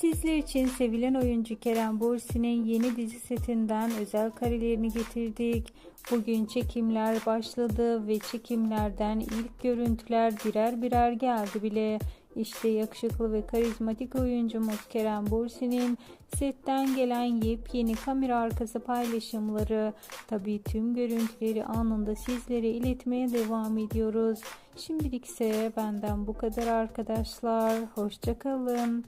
Sizler için sevilen oyuncu Kerem Bürsin'in yeni dizi setinden özel karelerini getirdik. Bugün çekimler başladı ve çekimlerden ilk görüntüler birer birer geldi bile. İşte yakışıklı ve karizmatik oyuncumuz Kerem Bürsin'in setten gelen yepyeni kamera arkası paylaşımları. Tabii tüm görüntüleri anında sizlere iletmeye devam ediyoruz. Şimdilik ise benden bu kadar arkadaşlar. Hoşçakalın.